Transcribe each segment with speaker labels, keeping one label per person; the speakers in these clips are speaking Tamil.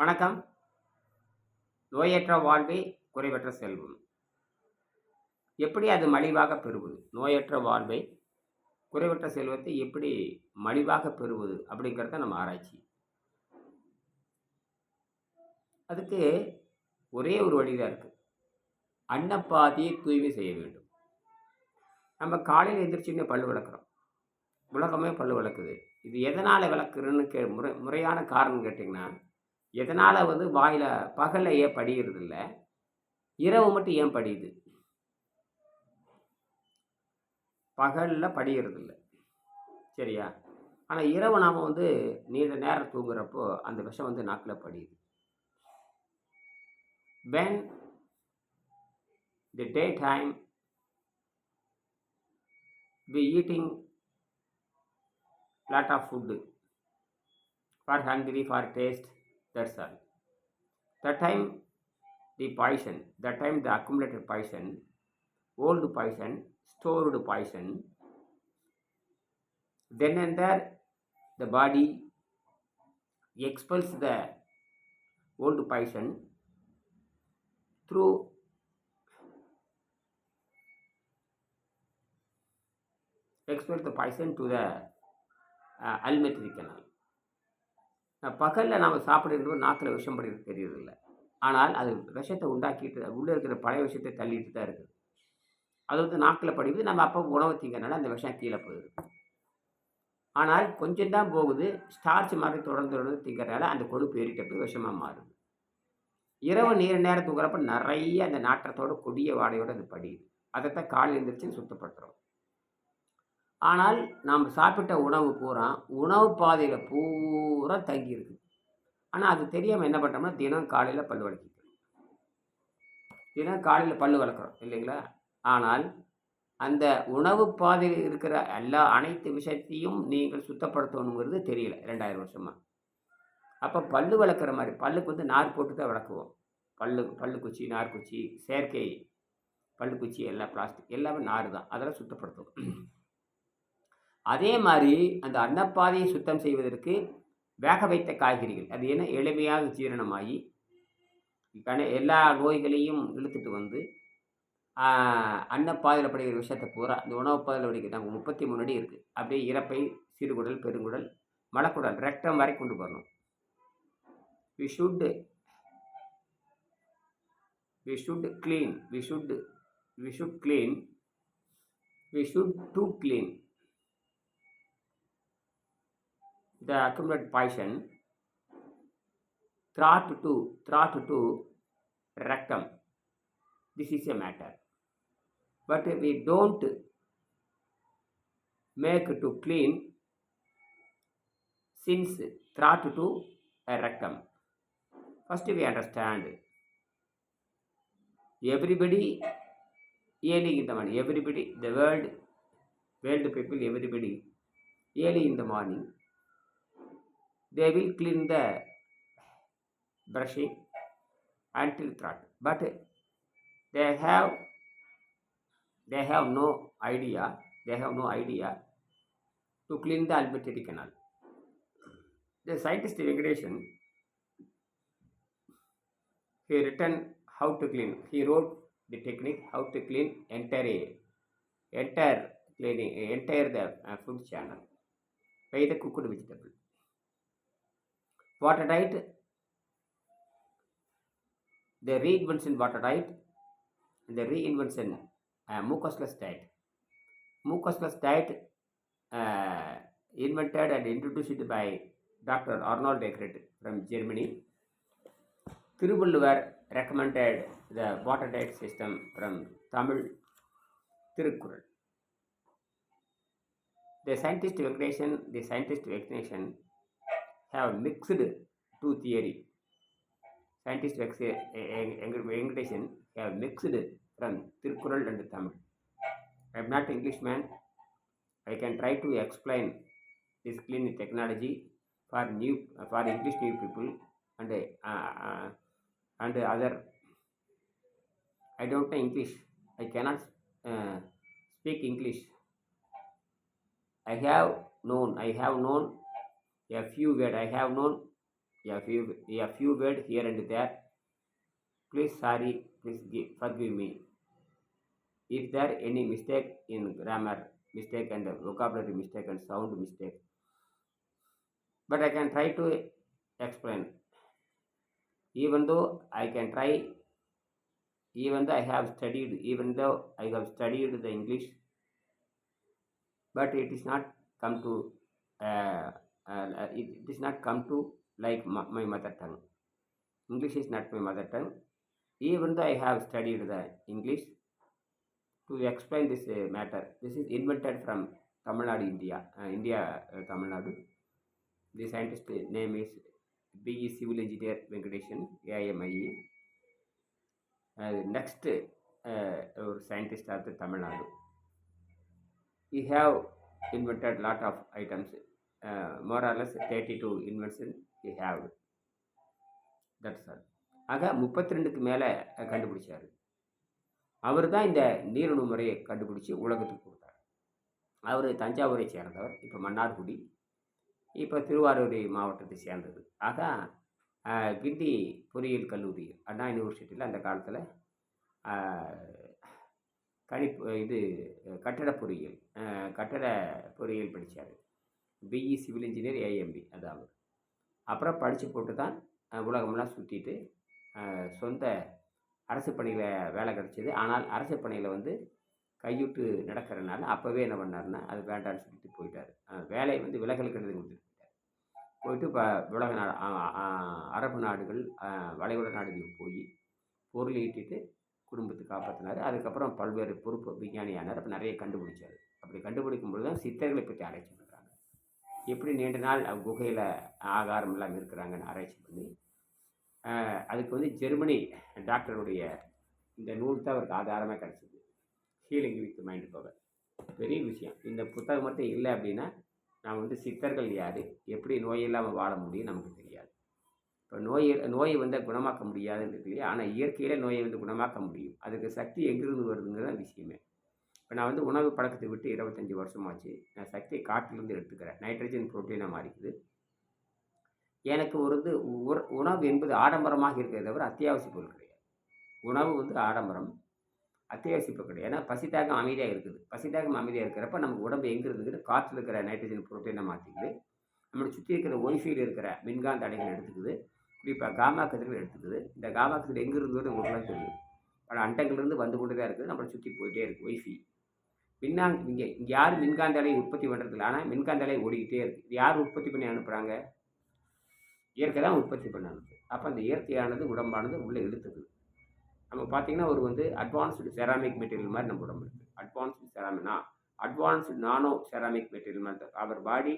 Speaker 1: வணக்கம். நோயற்ற வாழ்வே குறைவற்ற செல்வம். எப்படி அது மலிவாக பெறுவது? நோயற்ற வாழ்வை குறைவற்ற செல்வத்தை எப்படி மலிவாக பெறுவது அப்படிங்கிறத நம்ம ஆராய்ச்சி. அதுக்கு ஒரே ஒரு வழிதான் இருக்குது அன்னப்பாதியை தூய்மை செய்ய வேண்டும். நம்ம காலையில் எந்திரிச்சுன்னு பல்லு விளக்குறோம். உலகமே பல்லு விளக்குது. இது எதனால் விளக்குறன்னு கே முறை முறையான காரணம் கேட்டிங்கன்னா எதனால் வந்து வாயில் பகலில் ஏன் படிகிறது இல்லை இரவு மட்டும் ஏன் படியுது? பகலில் படிகிறது இல்லை சரியா? ஆனால் இரவு நாம் வந்து நீண்ட நேரம் தூங்குறப்போ அந்த விஷம் வந்து நாக்கில் படியுது. When the day time we eating lot of food for hungry for taste that's all. That time the poison that time the accumulated poison old poison stored poison then and there the body expels the old poison through expel the poison to the uh, alimentary canal பகலில் நாம் சாப்பிடுறது நாக்கில் விஷம் படுறது தெரியறதில்ல. ஆனால் அது விஷத்தை உண்டாக்கிட்டு உள்ளே இருக்கிற பழைய விஷயத்தை தள்ளிட்டு தான் இருக்குது. அது வந்து நாக்கில் படிக்குது நம்ம அப்போ உணவு திங்கனால அந்த விஷம் கீழே போயிடுது. ஆனால் கொஞ்சம் தான் போகுது ஸ்டார்ச் மாதிரி தொடர்ந்து தொடர்ந்து திங்கிறனால அந்த கொழுப்பு ஏறிட்ட போய் விஷமாக மாறுது. இரவு நீர் நேரம் தூங்குறப்ப நிறைய அந்த நாற்றத்தோட கொடிய வாடையோட அது படியுது. அதைத்தான் காலையில் எழுந்திரிச்சு சுத்தப்படுத்துகிறோம் ஆனால் நாம் சாப்பிட்ட உணவு பூரா உணவு பாதையில் பூரா தங்கியிருக்கு. ஆனால் அது தெரியாமல் என்ன பண்ணுறோம்னா தினம் காலையில் பல் வளர்க்கிக்கிறோம் தினம் காலையில் பல் வளர்க்குறோம் இல்லைங்களா? ஆனால் அந்த உணவு பாதையில் இருக்கிற எல்லா அனைத்து விஷயத்தையும் நீங்கள் சுத்தப்படுத்தணுங்கிறது தெரியல ரெண்டாயிரம் வருஷமாக அப்போ பல்லு வளர்க்குற மாதிரி பல்லுக்கு வந்து நார் போட்டு தான் வளர்க்குவோம். பல்லு பல்லு குச்சி செயற்கை பல்லுக்குச்சி எல்லாம் பிளாஸ்டிக் எல்லாமே நார் தான். அதெல்லாம் சுத்தப்படுத்துவோம். அதே மாதிரி அந்த அன்னப்பாதையை சுத்தம் செய்வதற்கு வேக வைத்த காய்கறிகள். அது என்ன? எளிமையாக ஜீரணமாகி கண எல்லா நோய்களையும் இழுத்துட்டு வந்து அன்னப்பாதையில் படுகிற விஷயத்தை பூரா அந்த உணவு பாதையில் படிக்கிற நாங்கள் முப்பத்தி மூணு அடி இருக்குது அப்படியே இறப்பை சிறுகுடல் பெருங்குடல் மலக்குடல் ரெக்டம் வரை கொண்டு வரணும் we should we should clean we should we should clean we should do clean. The accumulated poison throat to throat to rectum this is a matter but we don't make to clean since throat to rectum First, we understand everybody early in the morning, everybody, the world, world people, everybody early in the morning, they will clean the brushing until throat. But they have they have no idea, they have no idea to clean the alimentary canal. The scientist Venkateshan he written how to clean. He wrote the technique how to clean entire entire cleaning entire the uh, food channel by the cooked vegetable. Water diet. The reinvention water diet. The reinvention uh, mucusless diet. Mucusless diet uh, invented and introduced by Dr. Arnold Eckert from Germany Tiruvulluvar recommended the water diet system from Tamil Tirukkural. The scientist Venkateshan, the scientist Venkateshan have mixed two theory. Scientist Venkateshan have mixed from Tirukkural and Tamil. I am not Englishman. I can try to explain this clean technology for new for English new people and uh, uh, and other I don't know English. I cannot uh, speak English. I have known, I have known a few words. I have known a few a few word here and there. Please sorry please give, forgive me. If there any mistake in grammar mistake and vocabulary mistake and sound mistake. But i can try to explain. Even though i can try even though i have studied even though i have studied the english but it is not come to uh, uh, it, it is not come to like my, mother tongue. English is not my mother tongue. Even though i have studied the english to explain this uh, matter this is invented from tamil nadu india uh, india uh, tamil nadu. The scientist name is be civil engineer venkadeshan aime uh, next uh, scientist of the tamil nadu. He have invented lot of items uh, thirty two less 32 invention he have. That's all. ஆக முப்பத்தி ரெண்டுக்கு மேலே கண்டுபிடிச்சார். அவர் தான் இந்த நீரணு முறையை கண்டுபிடிச்சி உலகத்துக்கு கொடுத்தார். அவர் தஞ்சாவூரை சேர்ந்தவர் இப்போ மன்னார்குடி இப்போ திருவாரூர் மாவட்டத்தை சேர்ந்தது. ஆக கிண்டி பொறியியல் கல்லூரி அண்ணா யூனிவர்சிட்டியில் அந்த காலத்தில் கணிப்பு இது கட்டட பொறியியல் கட்டட பொறியியல் படித்தார் பிஇ சிவில் இன்ஜினியர் ஏஎம்பி அது அவர் அப்புறம் படித்து போட்டு தான் அஹ், உலகமெல்லாம் சுற்றிட்டு சொந்த அரசு பணியில் வேலை கிடச்சிது. ஆனால் அரசு பணியில் வந்து கையுட்டு நடக்கிறனால அப்போவே என்ன பண்ணார்னா அது வேண்டாம்னு சொல்லிட்டு போயிட்டார். வேலையை வந்து விலகல் கெடுதல் கொடுத்துட்டு போயிட்டார். போயிட்டு இப்போ உலக நாடு அரபு நாடுகள் அஹ், வளைகுடா நாடுகளுக்கு போய் பொருள் ஈட்டிட்டு குடும்பத்தை காப்பாற்றினார் அதுக்கப்புறம் பல்வேறு பொறுப்பு விஞ்ஞானியானார். அப்போ நிறைய கண்டுபிடிச்சார். அப்படி கண்டுபிடிக்கும் பொழுது தான் சித்தர்களை பற்றி ஆராய்ச்சி எப்படி நீண்ட நாள் குகையில் ஆகாரம் இல்லாமல் இருக்கிறாங்கன்னு ஆராய்ச்சி பண்ணி அதுக்கு வந்து ஜெர்மனி டாக்டருடைய இந்த நூல் தான் அவருக்கு ஆதாரமாக கிடச்சிது. ஹீலிங் வித் மைண்ட் பவர் பெரிய விஷயம். இந்த புத்தகம் மட்டும் இல்லை அப்படின்னா நான் வந்து சித்தர்கள் யார்? எப்படி நோய் இல்லாமல் வாழ முடியும் நமக்கு தெரியாது. இப்போ நோய் நோயை வந்து குணமாக்க முடியாதுன்னு இருக்கு இல்லையா ஆனால் இயற்கையில் நோயை வந்து குணமாக்க முடியும். அதுக்கு சக்தி எங்கிருந்து வருதுங்கிறது தான் விஷயமே. இப்போ நான் வந்து உணவு பழக்கத்தை விட்டு இருபத்தஞ்சி வருஷமாச்சு. நான் சக்தியை காட்டிலிருந்து எடுத்துக்கிறேன். நைட்ரஜன் புரோட்டீனாக மாறிக்குது. எனக்கு ஒரு இது உணவு என்பது ஆடம்பரமாக இருக்கிறத தவிர அத்தியாவசிய பொருள் கிடையாது. உணவு வந்து ஆடம்பரம் அத்தியாவசிய பொருள் கிடையாது. ஏன்னா பசித்தாகம் அமைதியாக இருக்குது. பசித்தாகம் அமைதியாக இருக்கிறப்ப நமக்கு உடம்பு எங்கே இருந்துக்குது காற்றில் இருக்கிற நைட்ரஜன் புரோட்டீனை மாற்றிக்குது நம்மளை சுற்றி இருக்கிற ஒய்ஃபையில் இருக்கிற மின்காந்த அலைகள் எடுத்துக்குது. குறிப்பாக காமா கதிர்கள் எடுத்துக்குது. இந்த காமா கதிர் எங்கே இருந்தது உங்களுக்குலாம் தெரியும். பல அண்டங்கள்லேருந்து வந்து கொண்டு தான் இருக்குது. நம்மளை சுற்றி போயிட்டே இருக்குது ஒய்ஃபை. மின்னாங் இங்கே இங்கே யார் மின்காந்த அலை உற்பத்தி பண்ணுறதில்ல ஆனால் மின்காந்த அலை ஓடிக்கிட்டே இருக்குது யார் உற்பத்தி பண்ணி அனுப்புகிறாங்க இயற்கை தான் உற்பத்தி பண்ண அனுப்புது. அப்போ அந்த இயற்கையானது உடம்பானது உள்ளே இழுத்துக்குது. நம்ம பார்த்தீங்கன்னா ஒரு வந்து அட்வான்ஸ்டு செராமிக் மெட்டீரியல் மாதிரி நம்ம உடம்பு இருக்குது அட்வான்ஸ்டு செராமினா அட்வான்ஸ்டு நானோ செராமிக் மெட்டீரியல் மாதிரி our body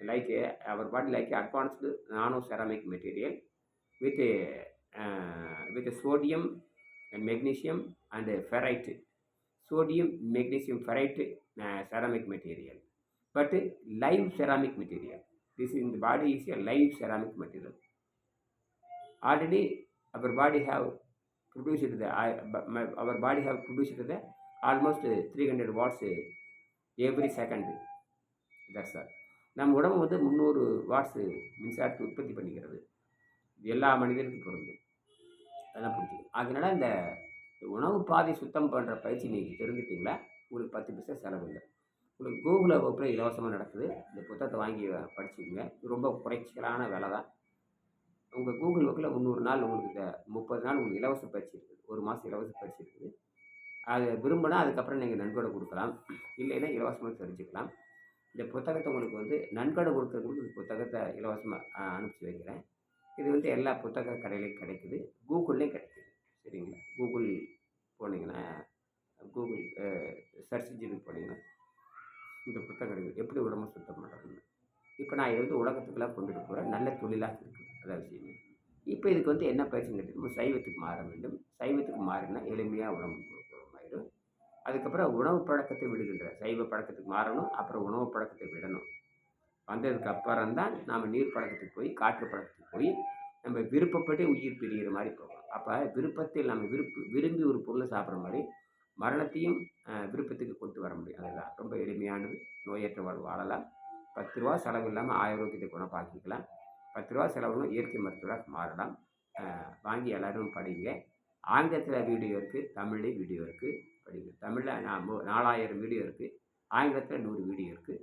Speaker 1: like our body like advanced nano ceramic material with with sodium magnesium ferrite ferrite sodium magnesium ferrite ceramic material but live ceramic material this in the body is a live ceramic material already our body have produced the I, b- my- our body have produced the almost 300 watts every second that's all நம்ம உடம்பு வந்து முந்நூறு வாட்ஸு மின்சாரத்தை உற்பத்தி பண்ணிக்கிறது இது எல்லா மனிதனுக்கும் பொருந்தும் அதெல்லாம் புரிஞ்சுக்கணும் அதனால இந்த உணவு பாதை சுத்தம் பண்ணுற பயிற்சி நீங்கள் தெரிஞ்சுட்டிங்களா? உங்களுக்கு பத்து பைசா செலவு இல்லை. உங்களுக்கு கூகுள் வகுப்பில் இலவசமாக நடக்குது. இந்த புத்தகத்தை வாங்கி படிச்சுக்கோங்க. இது ரொம்ப குறைச்சலான வேலை தான். உங்கள் கூகுள் வகுப்பில் முந்நூறு நாள் உங்களுக்கு இந்த முப்பது நாள் உங்களுக்கு இலவச பயிற்சி இருக்குது. ஒரு மாதம் இலவச பயிற்சி இருக்குது. அது விரும்பினா அதுக்கப்புறம் நீங்கள் நன்கொடை கொடுக்கலாம். இல்லைன்னா இலவசமாக தெரிஞ்சுக்கலாம். இந்த புத்தகத்தை உங்களுக்கு வந்து நன்கொடை கொடுக்கறதுக்கு இந்த புத்தகத்தை இலவசமாக அனுப்பிச்சி வைக்கிறேன். இது வந்து எல்லா புத்தக கடையிலையும் கிடைக்குது. கூகுள்லேயும் கிடைக்குது. சரிங்களா? கூகுள் போனீங்கன்னா கூகுள் சர்ச் இன்ஜின் போனீங்கன்னா இந்த புத்தகம் எப்படி உடம்பு சுத்தம் பண்ணுறதுன்னு இப்போ நான் இது வந்து உலகத்துக்கெல்லாம் கொண்டுட்டு போகிறேன் நல்ல தொழிலாக இருக்குது அதாவது விஷயமே. இப்போ இதுக்கு வந்து என்ன பயிற்சி கேட்டு சைவத்துக்கு மாற வேண்டும். சைவத்துக்கு மாறினா எளிமையாக உடம்பு குணமாயிடும் அதுக்கப்புறம் உணவு பழக்கத்தை விடுகின்ற சைவ பழக்கத்துக்கு மாறணும் அப்புறம் உணவு பழக்கத்தை விடணும். வந்ததுக்கு அப்புறம் தான் நாம் நீர் பழக்கத்துக்கு போய் காற்று பழக்கத்துக்கு போய் நம்ம விருப்பப்பட்டு உயிர் பிரிகிற மாதிரி போகணும். அப்போ விருப்பத்தில் நம்ம விருப்பு விரும்பி ஒரு பொருளை சாப்பிட்ற மாதிரி மரணத்தையும் விருப்பத்துக்கு கொண்டு வர முடியும். அதுதான். ரொம்ப எளிமையானது. நோயற்ற வாழ்வு வாழலாம். பத்து ரூபா செலவு இல்லாமல் ஆரோக்கியத்தை குணப்பாக்கிக்கலாம் பத்து ரூபா செலவுகளும் இயற்கை மருத்துவராக மாறலாம். வாங்கி எல்லோரும் படிங்க. ஆங்கிலத்தில் வீடியோ இருக்குது தமிழ்லேயும் வீடியோ இருக்குது படிங்க. தமிழில் நான் நாலாயிரம் வீடியோ இருக்குது ஆங்கிலத்தில் நூறு வீடியோ இருக்குது